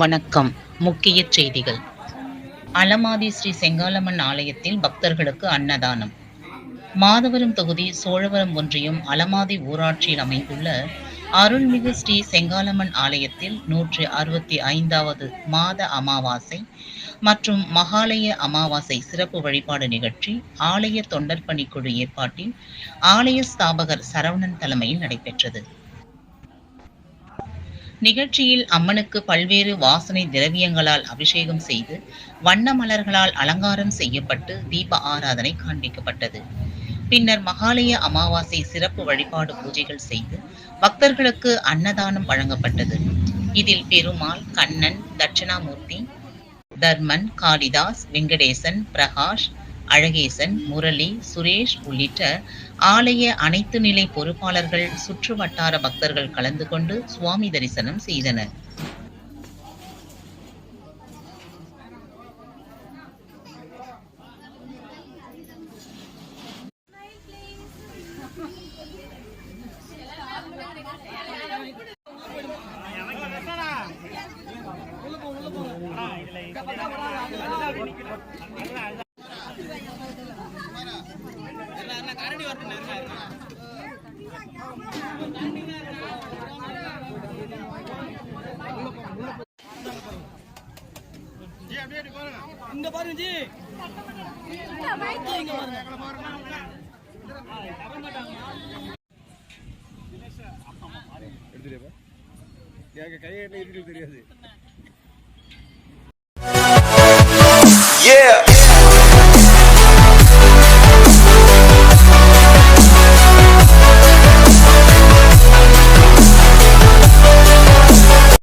வணக்கம். முக்கிய செய்திகள். அலமாதி ஸ்ரீ செங்காலம்மன் ஆலயத்தில் பக்தர்களுக்கு அன்னதானம். மாதவரம் தொகுதி சோழவரம் ஒன்றியம் அலமாதி ஊராட்சியில் அமைந்துள்ள அருள்மிகு ஸ்ரீ செங்காலம்மன் ஆலயத்தில் நூற்று அறுபத்தி ஐந்தாவது மாத அமாவாசை மற்றும் மகாலய அமாவாசை சிறப்பு வழிபாடு நிகழ்ச்சி ஆலய தொண்டர் பணிக்குழு ஏற்பாட்டில் ஆலய ஸ்தாபகர் சரவணன் தலைமையில் நடைபெற்றது. நிகழ்ச்சியில் அம்மனுக்கு பல்வேறு வாசனை திரவியங்களால் அபிஷேகம் செய்து வண்ண மலர்களால் அலங்காரம் செய்யப்பட்டு தீப ஆராதனை காண்பிக்கப்பட்டது. பின்னர் மகாலய அமாவாசை சிறப்பு வழிபாடு பூஜைகள் செய்து பக்தர்களுக்கு அன்னதானம் வழங்கப்பட்டது. இதில் பெருமாள் கண்ணன் தட்சிணாமூர்த்தி தர்மன் காளிதாஸ் வெங்கடேசன் பிரகாஷ் அழகேசன் முரளி சுரேஷ் உள்ளிட்ட ஆலய அனைத்து நிலை பொறுப்பாளர்கள் சுற்று வட்டார பக்தர்கள் கலந்து கொண்டு சுவாமி தரிசனம் செய்தனர். இங்க பாருங்க ஜி இங்க எடுத்துட்டேப்பா எனக்கு கையை என்ன இருக்குன்னு தெரியாது Yeah.